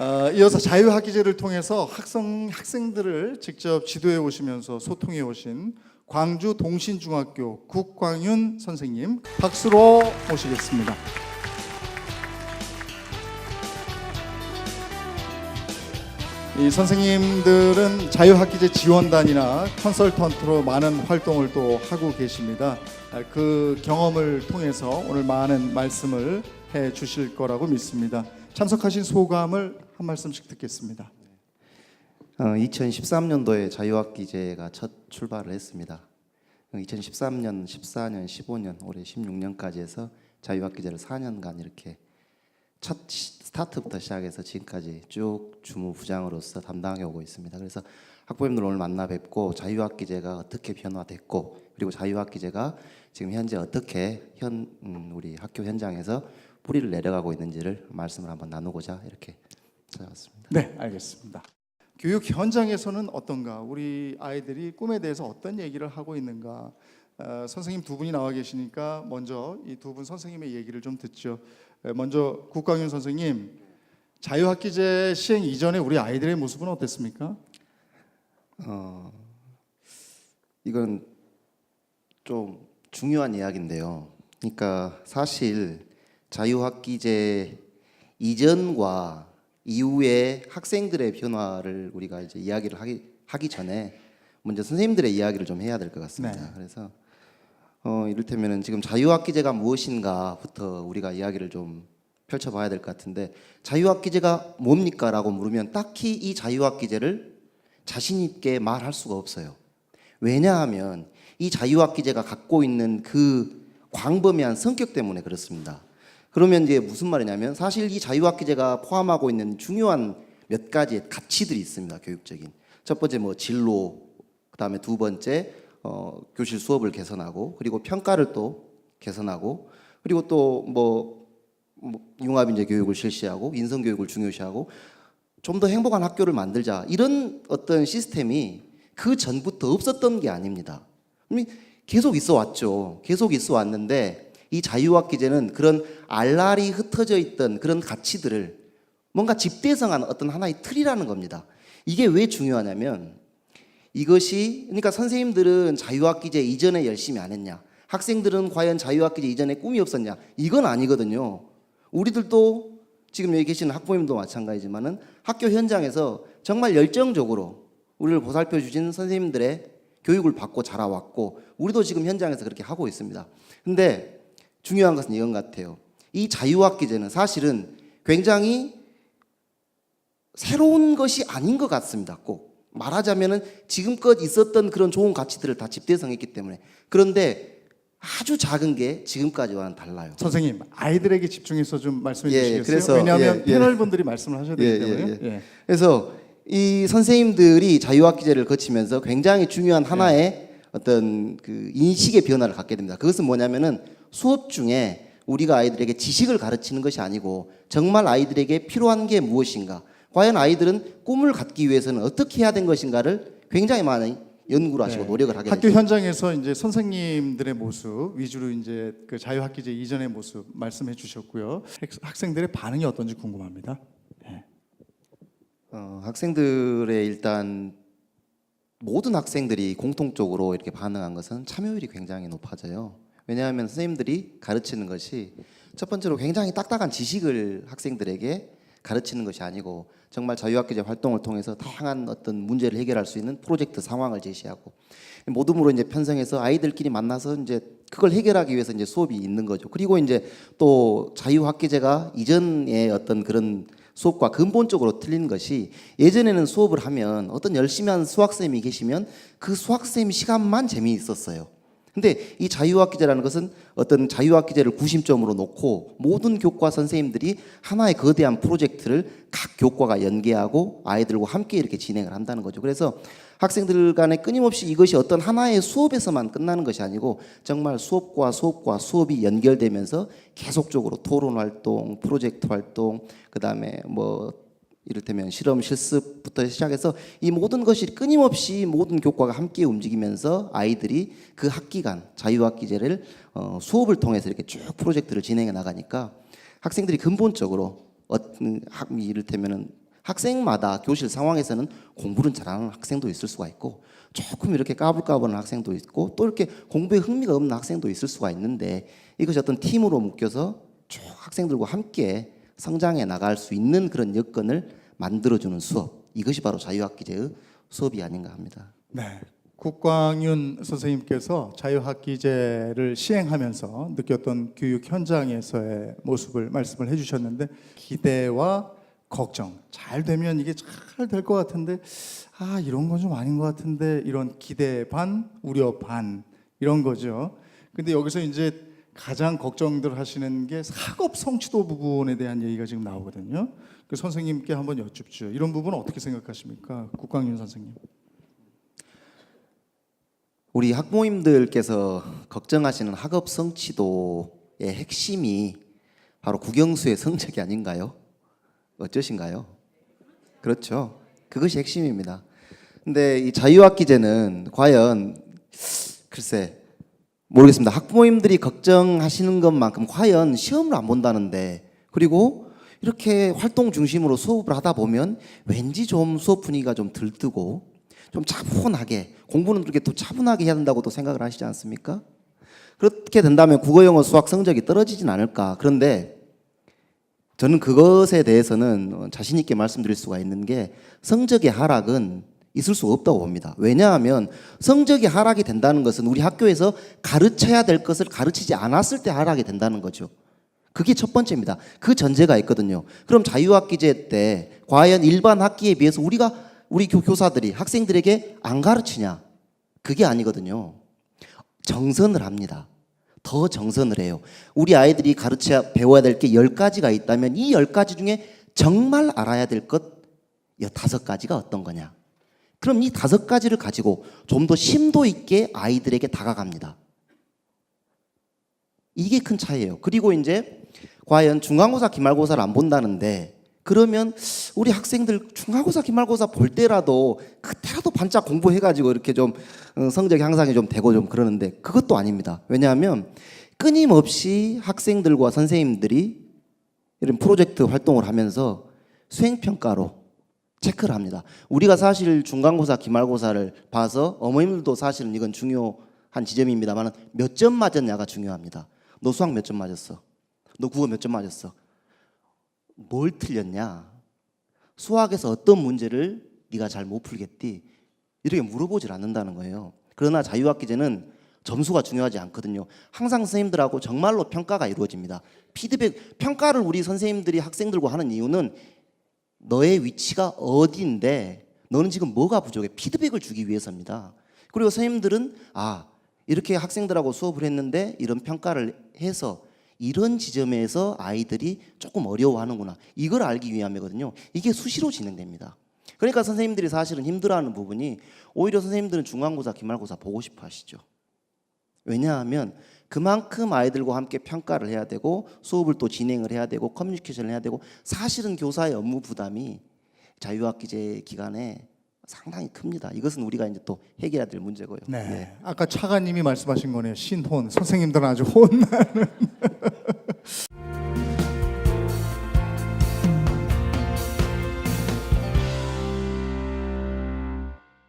어, 이어서 자유학기제를 통해서 학생 학생들을 직접 지도해 오시면서 소통해 오신 광주 동신중학교 국광윤 선생님 박수로 모시겠습니다. 이 선생님들은 자유학기제 지원단이나 컨설턴트로 많은 활동을 또 하고 계십니다. 아, 그 경험을 통해서 오늘 많은 말씀을 해 주실 거라고 믿습니다. 참석하신 소감을 한 말씀씩 듣겠습니다. 어, 2013년도에 자유학기제가 첫 출발을 했습니다. 어, 2013년, 14년, 15년, 올해 16년까지 해서 자유학기제를 4년간 이렇게 첫 시- 스타트부터 시작해서 지금까지 쭉 주무부장으로서 담당해 오고 있습니다. 그래서 학부모님들 오늘 만나 뵙고 자유학기제가 어떻게 변화됐고 그리고 자유학기제가 지금 현재 어떻게 현 음, 우리 학교 현장에서 뿌리를 내려가고 있는지를 말씀을 한번 나누고자 이렇게 찾아왔습니다. 네, 알겠습니다. 교육 현장에서는 어떤가? 우리 아이들이 꿈에 대해서 어떤 얘기를 하고 있는가? 어, 선생님 두 분이 나와 계시니까 먼저 이 두 분 선생님의 얘기를 좀 듣죠. 에, 먼저 국광윤 선생님, 자유학기제 시행 이전에 우리 아이들의 모습은 어땠습니까? 어, 이건 좀 중요한 이야기인데요. 그러니까 사실 자유학기제 이전과 이후의 학생들의 변화를 우리가 이제 이야기를 하기, 하기 전에 먼저 선생님들의 이야기를 좀 해야 될 것 같습니다. 네. 그래서 어, 이를테면은 지금 자유학기제가 무엇인가부터 우리가 이야기를 좀 펼쳐봐야 될 것 같은데 자유학기제가 뭡니까라고 물으면 딱히 이 자유학기제를 자신 있게 말할 수가 없어요. 왜냐하면 이 자유학기제가 갖고 있는 그 광범위한 성격 때문에 그렇습니다. 그러면 이제 무슨 말이냐면 사실 이 자유학기제가 포함하고 있는 중요한 몇 가지의 가치들이 있습니다. 교육적인 첫 번째 뭐 진로, 그 다음에 두 번째 어, 교실 수업을 개선하고 그리고 평가를 또 개선하고 그리고 또뭐 뭐 융합인재 교육을 실시하고 인성 교육을 중요시하고 좀 더 행복한 학교를 만들자 이런 어떤 시스템이 그 전부터 없었던 게 아닙니다. 계속 있어 왔죠. 계속 있어 왔는데 이 자유학 기제는 그런 알랄이 흩어져 있던 그런 가치들을 뭔가 집대성한 어떤 하나의 틀이라는 겁니다. 이게 왜 중요하냐면 이것이 그러니까 선생님들은 자유학 기제 이전에 열심히 안 했냐? 학생들은 과연 자유학 기제 이전에 꿈이 없었냐? 이건 아니거든요. 우리들도 지금 여기 계시는 학부모님도 마찬가지지만은 학교 현장에서 정말 열정적으로 우리를 보살펴 주신 선생님들의 교육을 받고 자라왔고 우리도 지금 현장에서 그렇게 하고 있습니다. 근데 중요한 것은 이건 같아요. 이 자유학기제는 사실은 굉장히 새로운 것이 아닌 것 같습니다. 꼭 말하자면은 지금껏 있었던 그런 좋은 가치들을 다 집대성했기 때문에 그런데 아주 작은 게 지금까지와는 달라요. 선생님, 아이들에게 집중해서 좀 말씀해 예, 주시겠어요? 그래서, 왜냐하면 예, 예. 패널 분들이 말씀을 하셔야 되기 예, 예, 때문에. 예. 예. 그래서 이 선생님들이 자유학기제를 거치면서 굉장히 중요한 하나의 어떤 그 인식의 변화를 갖게 됩니다. 그것은 뭐냐면은 수업 중에 우리가 아이들에게 지식을 가르치는 것이 아니고 정말 아이들에게 필요한 게 무엇인가, 과연 아이들은 꿈을 갖기 위해서는 어떻게 해야 되는 것인가를 굉장히 많이 연구를 하시고 네. 노력을 하게 학교 되죠. 현장에서 이제 선생님들의 모습 위주로 이제 그 자유학기제 이전의 모습 말씀해 주셨고요. 학- 학생들의 반응이 어떤지 궁금합니다. 어, 학생들의 일단 모든 학생들이 공통적으로 이렇게 반응한 것은 참여율이 굉장히 높아져요. 왜냐하면 선생님들이 가르치는 것이 첫 번째로 굉장히 딱딱한 지식을 학생들에게 가르치는 것이 아니고 정말 자유학기제 활동을 통해서 다양한 어떤 문제를 해결할 수 있는 프로젝트 상황을 제시하고 모둠으로 이제 편성해서 아이들끼리 만나서 이제 그걸 해결하기 위해서 이제 수업이 있는 거죠. 그리고 이제 또 자유학기제가 이전의 어떤 그런 수업과 근본적으로 틀린 것이 예전에는 수업을 하면 어떤 열심히 하는 수학쌤이 계시면 그 수학쌤 시간만 재미있었어요. 근데 이 자유학기제라는 것은 어떤 자유학기제를 구심점으로 놓고 모든 교과 선생님들이 하나의 거대한 프로젝트를 각 교과가 연계하고 아이들과 함께 이렇게 진행을 한다는 거죠. 그래서 학생들 간에 끊임없이 이것이 어떤 하나의 수업에서만 끝나는 것이 아니고 정말 수업과 수업과 수업이 연결되면서 계속적으로 토론 활동, 프로젝트 활동, 그다음에 뭐 이를테면 실험 실습부터 시작해서 이 모든 것이 끊임없이 모든 교과가 함께 움직이면서 아이들이 그 학기간 자유학기제를 어, 수업을 통해서 이렇게 쭉 프로젝트를 진행해 나가니까 학생들이 근본적으로 어떤 학 이를테면은 학생마다 교실 상황에서는 공부를 잘하는 학생도 있을 수가 있고 조금 이렇게 까불까불한 학생도 있고 또 이렇게 공부에 흥미가 없는 학생도 있을 수가 있는데 이것이 어떤 팀으로 묶여서 쭉 학생들과 함께 성장해 나갈 수 있는 그런 여건을 만들어주는 수업 이것이 바로 자유학기제의 수업이 아닌가 합니다. 네. 국광윤 선생님께서 자유학기제를 시행하면서 느꼈던 교육 현장에서의 모습을 말씀을 해주셨는데 기대와 걱정 잘 되면 이게 잘 될 것 같은데 아 이런 건 좀 아닌 것 같은데 이런 기대 반 우려 반 이런 거죠. 근데 여기서 이제 가장 걱정들 하시는 게 사급 성취도 부분에 대한 얘기가 지금 나오거든요. 그 선생님께 한번 여쭙죠. 이런 부분은 어떻게 생각하십니까, 국광윤 선생님? 우리 학부모님들께서 걱정하시는 학업 성취도의 핵심이 바로 국영수의 성적이 아닌가요? 어쩌신가요? 그렇죠. 그것이 핵심입니다. 근데 이 자유학기제는 과연 글쎄 모르겠습니다. 학부모님들이 걱정하시는 것만큼 과연 시험을 안 본다는데 그리고 이렇게 활동 중심으로 수업을 하다 보면 왠지 좀 수업 분위기가 좀 들뜨고 좀 차분하게 공부는 그렇게 또 차분하게 해야 된다고 또 생각을 하시지 않습니까? 그렇게 된다면 국어, 영어, 수학 성적이 떨어지진 않을까. 그런데 저는 그것에 대해서는 자신 있게 말씀드릴 수가 있는 게 성적의 하락은 있을 수 없다고 봅니다. 왜냐하면 성적이 하락이 된다는 것은 우리 학교에서 가르쳐야 될 것을 가르치지 않았을 때 하락이 된다는 거죠. 그게 첫 번째입니다. 그 전제가 있거든요. 그럼 자유학기제 때 과연 일반 학기에 비해서 우리가 우리 교- 교사들이 학생들에게 안 가르치냐? 그게 아니거든요. 정선을 합니다. 더 정선을 해요. 우리 아이들이 가르쳐 배워야 될게열 가지가 있다면 이열 가지 중에 정말 알아야 될것 다섯 가지가 어떤 거냐? 그럼 이 다섯 가지를 가지고 좀 더 심도 있게 아이들에게 다가갑니다. 이게 큰 차이예요. 그리고 이제 과연 중간고사, 기말고사를 안 본다는데 그러면 우리 학생들 중간고사, 기말고사 볼 때라도 그때라도 반짝 공부해가지고 이렇게 좀 어, 성적 향상이 좀 되고 좀 그러는데 그것도 아닙니다. 왜냐하면 끊임없이 학생들과 선생님들이 이런 프로젝트 활동을 하면서 수행평가로 체크를 합니다. 우리가 사실 중간고사, 기말고사를 봐서 어머님들도 사실은 이건 중요한 지점입니다만 몇 점 맞았냐가 중요합니다. 너 수학 몇 점 맞았어? 너 국어 몇 점 맞았어? 뭘 틀렸냐? 수학에서 어떤 문제를 네가 잘 못 풀겠디? 이렇게 물어보질 않는다는 거예요. 그러나 자유학기제는 점수가 중요하지 않거든요. 항상 선생님들하고 정말로 평가가 이루어집니다. 피드백, 평가를 우리 선생님들이 학생들과 하는 이유는 너의 위치가 어디인데 너는 지금 뭐가 부족해? 피드백을 주기 위해서입니다. 그리고 선생님들은 아 이렇게 학생들하고 수업을 했는데 이런 평가를 해서 이런 지점에서 아이들이 조금 어려워하는구나 이걸 알기 위함이거든요. 이게 수시로 진행됩니다. 그러니까 선생님들이 사실은 힘들어하는 부분이 오히려 선생님들은 중간고사, 기말고사 보고 싶어 하시죠. 왜냐하면 그만큼 아이들과 함께 평가를 해야 되고 수업을 또 진행을 해야 되고 커뮤니케이션을 해야 되고 사실은 교사의 업무 부담이 자유학기제 기간에 상당히 큽니다. 이것은 우리가 이제 또 해결해야 될 문제고요. 네. 아까 차가님이 말씀하신 거네요. 신혼. 선생님들은 아주 혼나는.